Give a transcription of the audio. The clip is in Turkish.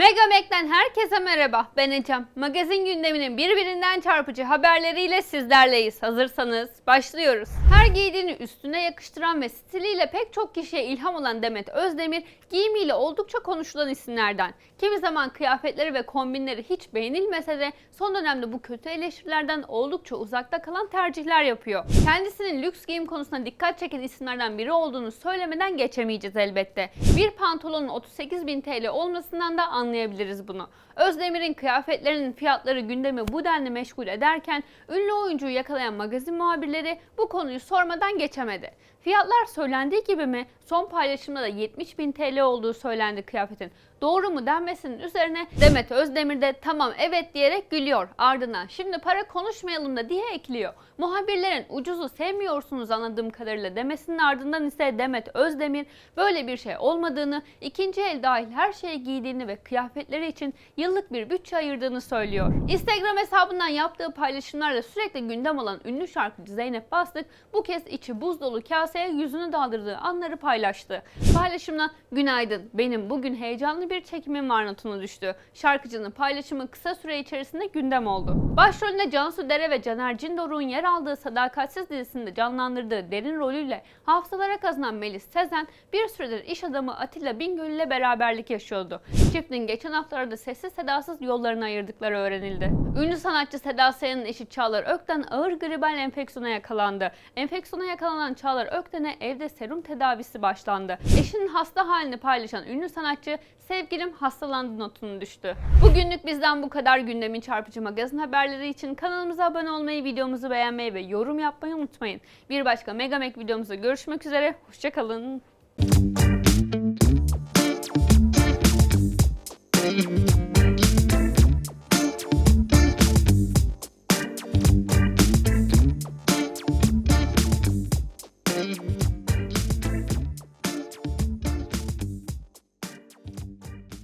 Megamek'ten herkese merhaba. Ben Ecem. Magazin gündeminin birbirinden çarpıcı haberleriyle sizlerleyiz. Hazırsanız başlıyoruz. Her giydiğini üstüne yakıştıran ve stiliyle pek çok kişiye ilham olan Demet Özdemir, giyimiyle oldukça konuşulan isimlerden. Kimi zaman kıyafetleri ve kombinleri hiç beğenilmese de son dönemde bu kötü eleştirilerden oldukça uzakta kalan tercihler yapıyor. Kendisinin lüks giyim konusunda dikkat çeken isimlerden biri olduğunu söylemeden geçemeyeceğiz elbette. Bir pantolonun 38 bin TL olmasından da anlayabiliriz bunu. Özdemir'in kıyafetlerinin fiyatları gündemi bu denli meşgul ederken ünlü oyuncuyu yakalayan magazin muhabirleri bu konuyu sormadan geçemedi. Fiyatlar söylendiği gibi mi? Son paylaşımda da 70 bin TL olduğu söylendi kıyafetin. Doğru mu denmesinin üzerine Demet Özdemir de tamam evet diyerek gülüyor. Ardından şimdi para konuşmayalım da diye ekliyor. Muhabirlerin ucuzu sevmiyorsunuz anladığım kadarıyla demesinin ardından ise Demet Özdemir böyle bir şey olmadığını, ikinci el dahil her şeyi giydiğini ve kıyafetleri için yıllık bir bütçe ayırdığını söylüyor. Instagram hesabından yaptığı paylaşımlarla sürekli gündem olan ünlü şarkıcı Zeynep Bastık bu kez içi buz dolu kaseye yüzünü daldırdığı anları paylaştı. Paylaşımına günaydın benim bugün heyecanlı bir çekimim var notunu düştü. Şarkıcının paylaşımı kısa süre içerisinde gündem oldu. Başrolünde Cansu Dere ve Caner Cindoruk'un yer aldığı Sadakatsiz dizisinde canlandırdığı derin rolüyle hafızalara kazanan Melis Sezen bir süredir iş adamı Atilla Bingöl ile beraberlik yaşıyordu. Çiftin geçen haftalarda sessiz sedasız yollarını ayırdıkları öğrenildi. Ünlü sanatçı Seda Sayan'ın eşi Çağlar Ökten ağır gribal enfeksiyona yakalandı. Enfeksiyona yakalanan Çağlar Ökten'e evde serum tedavisi başlandı. Eşinin hasta halini paylaşan ünlü sanatçı sevgilim hastalandı notunu düştü. Bugünlük bizden bu kadar gündemin çarpıcı magazin haberleri için kanalımıza abone olmayı, videomuzu beğenmeyi ve yorum yapmayı unutmayın. Bir başka Megamek videomuzda görüşmek üzere, hoşçakalın.